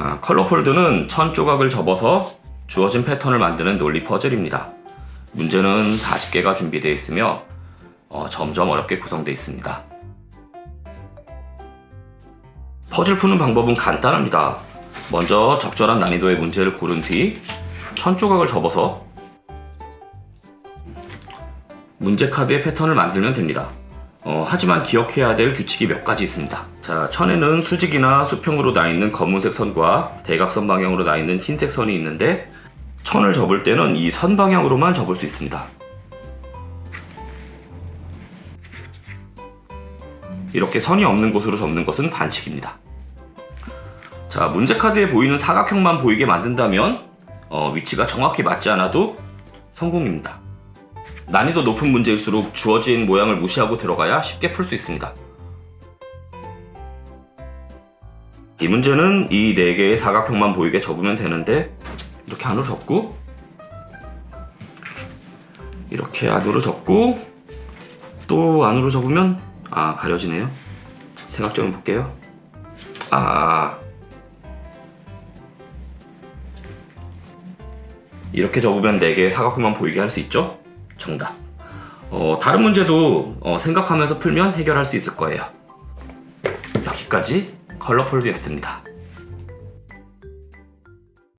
아, 컬러 폴드는 천 조각을 접어서 주어진 패턴을 만드는 논리 퍼즐입니다. 문제는 40개가 준비되어 있으며 어, 점점 어렵게 구성되어 있습니다. 퍼즐 푸는 방법은 간단합니다. 먼저 적절한 난이도의 문제를 고른 뒤 천 조각을 접어서 문제 카드의 패턴을 만들면 됩니다. 어, 하지만 기억해야 될 규칙이 몇 가지 있습니다. 자, 천에는 수직이나 수평으로 나 있는 검은색 선과 대각선 방향으로 나 있는 흰색 선이 있는데 천을 접을 때는 이 선 방향으로만 접을 수 있습니다. 이렇게 선이 없는 곳으로 접는 것은 반칙입니다. 자, 문제 카드에 보이는 사각형만 보이게 만든다면 어, 위치가 정확히 맞지 않아도 성공입니다. 난이도 높은 문제일수록 주어진 모양을 무시하고 들어가야 쉽게 풀 수 있습니다. 이 문제는 이 네 개의 사각형만 보이게 접으면 되는데 이렇게 안으로 접고 이렇게 안으로 접고 또 안으로 접으면 아 가려지네요. 생각 좀 해볼게요. 아 이렇게 접으면 4개의 사각형만 보이게 할 수 있죠? 정답. 어, 다른 문제도 어, 생각하면서 풀면 해결할 수 있을 거예요. 여기까지 컬러폴드였습니다.